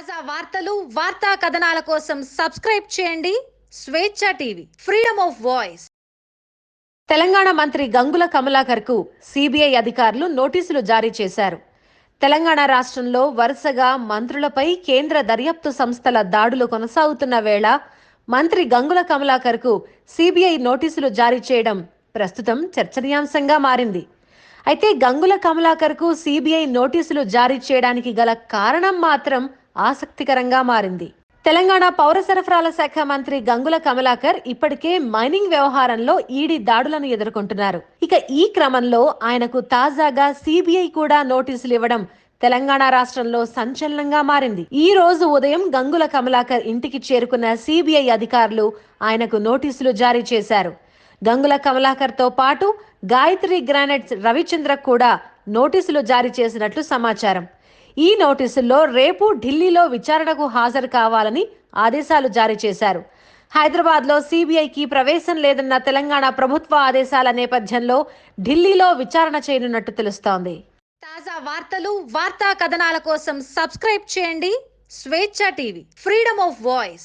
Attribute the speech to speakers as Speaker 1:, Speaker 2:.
Speaker 1: తాజా వార్తలు వార్తా కథనాల కోసం సబ్స్క్రైబ్ చేయండి. Swecha TV freedom of voice. Telangana మంత్రి గంగుల కమలాకర్కు సిబిఐ అధికారులు నోటీసులు జారీ చేశారు. తెలంగాణ రాష్ట్రంలో వరుసగా మంత్రులపై కేంద్ర దర్యాప్తు సంస్థల దాడులు కొనసాగుతున్న వేళ మంత్రి గంగుల కమలాకర్కు సిబిఐ నోటీసులు జారీ చేయడం ప్రస్తుతం చర్చనీయాంశంగా మారింది. అయితే గంగుల కమలాకర్కు సిబిఐ నోటీసులు జారీ చేయడానికి గల కారణం మాత్రం ఆసక్తికరంగా మారింది. తెలంగాణ పౌర సరఫరాల శాఖ మంత్రి గంగుల కమలాకర్ ఇప్పటికే మైనింగ్ వ్యవహారంలో ఈడీ దాడులను ఎదుర్కొంటున్నారు. ఇక ఈ క్రమంలో ఆయనకు తాజాగా సిబిఐ కూడా నోటీసులు ఇవ్వడం తెలంగాణ రాష్ట్రంలో సంచలనంగా మారింది. ఈ రోజు ఉదయం గంగుల కమలాకర్ ఇంటికి చేరుకున్న సిబిఐ అధికారులు ఆయనకు నోటీసులు జారీ చేశారు. గంగుల కమలాకర్తో పాటు గాయత్రి గ్రానైట్స్ రవిచంద్ర కూడా నోటీసులు జారీ చేసినట్లు సమాచారం. ఈ నోటీసుల్లో రేపు ఢిల్లీలో విచారణకు హాజరు కావాలని ఆదేశాలు జారీ చేశారు. హైదరాబాద్లో సీబీఐకి ప్రవేశం లేదన్న తెలంగాణ ప్రభుత్వ ఆదేశాల నేపథ్యంలో ఢిల్లీలో విచారణ చేయనున్నట్టు తెలుస్తోంది. తాజా వార్తలు వార్తా కథనాల కోసం సబ్స్క్రైబ్ చేయండి. Swecha TV freedom of voice.